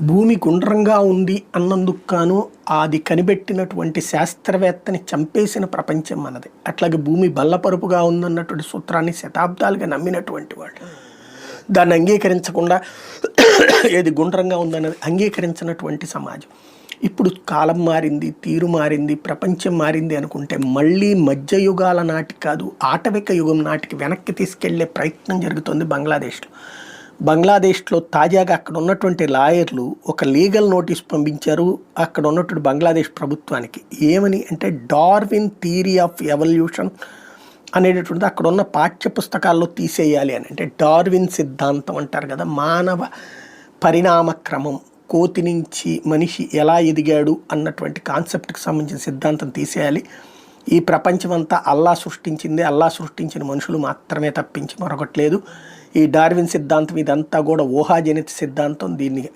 భూమి గుండ్రంగా ఉంది అన్నందుకు గాను అది కనిపెట్టినటువంటి శాస్త్రవేత్తని చంపేసిన ప్రపంచం మనది. అట్లాగే భూమి బల్లపరుపుగా ఉందన్నటువంటి సూత్రాన్ని శతాబ్దాలుగా నమ్మినటువంటి వాళ్ళు. దాన్ని అంగీకరించకుండా ఏది గుండ్రంగా ఉందన్నది అంగీకరించినటువంటి సమాజం. ఇప్పుడు కాలం మారింది తీరు మారింది ప్రపంచం మారింది అనుకుంటే మళ్ళీ మధ్యయుగాల నాటి కాదు ఆటవిక యుగం నాటికి వెనక్కి తీసుకెళ్ళే ప్రయత్నం జరుగుతుంది బంగ్లాదేశ్లో. బంగ్లాదేశ్లో తాజాగా అక్కడ ఉన్నటువంటి లాయర్లు ఒక లీగల్ నోటీస్ పంపించారు. అక్కడ ఉన్నటువంటి బంగ్లాదేశ్ ప్రభుత్వానికి ఏమని అంటే డార్విన్ థియరీ ఆఫ్ ఎవల్యూషన్ అనేటటువంటిది అక్కడ ఉన్న పాఠ్య పుస్తకాల్లో తీసేయాలి అని. అంటే డార్విన్ సిద్ధాంతం అంటారు కదా మానవ పరిణామ క్రమం కోతి నుంచి మనిషి ఎలా ఎదిగాడు అన్నటువంటి కాన్సెప్ట్కి సంబంధించిన సిద్ధాంతం తీసేయాలి. ఈ ప్రపంచమంతా అల్లా సృష్టించింది. అల్లా సృష్టించిన మనుషులు మాత్రమే తప్పించి మరొకటి లేదు. ఈ డార్విన్ సిద్ధాంతం ఇదంతా కూడా ఊహాజనిత సిద్ధాంతం. దీన్ని